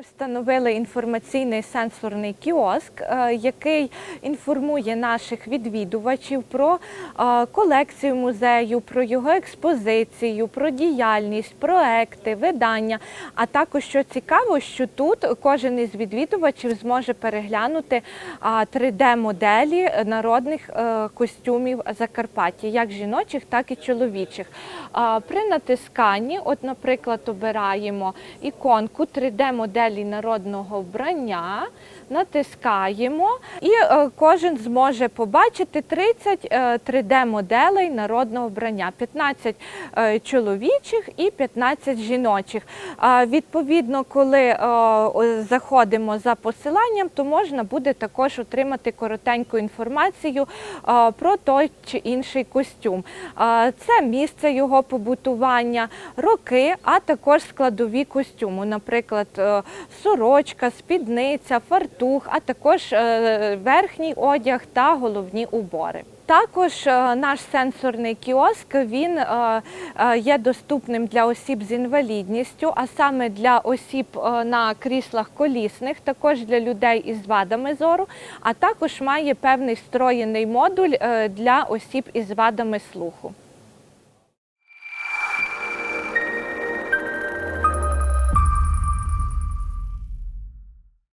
встановили інформаційний сенсорний кіоск, е, який інформує наших відвідувачів про е, колекцію музею, про його експозицію, про діяльність, проекти, видання. А також що цікаво, що тут кожен із відвідувачів зможе переглянути 3D-моделі народних е, костюмів Закарпаття, як жіночих, так і чоловічих. При натисканні, от, наприклад, обираємо іконку 3D-моделі народного вбрання, натискаємо, і е, кожен зможе побачити 30 е, 3D-моделей народного вбрання, 15 е, чоловічих і 15 жіночих. Відповідно, коли е, заходимо за посиланням, то можна буде також отримати коротеньку інформацію е, про той чи інший костюм. Е, Це місце його побутування, роки, а також складові костюму, наприклад, е, сорочка, спідниця, фартух, а також е, верхній одяг та головні убори. Також е, наш сенсорний кіоск він е, є доступним для осіб з інвалідністю, а саме для осіб на кріслах колісних, також для людей із вадами зору, а також має певний встроєний модуль для осіб із вадами слуху.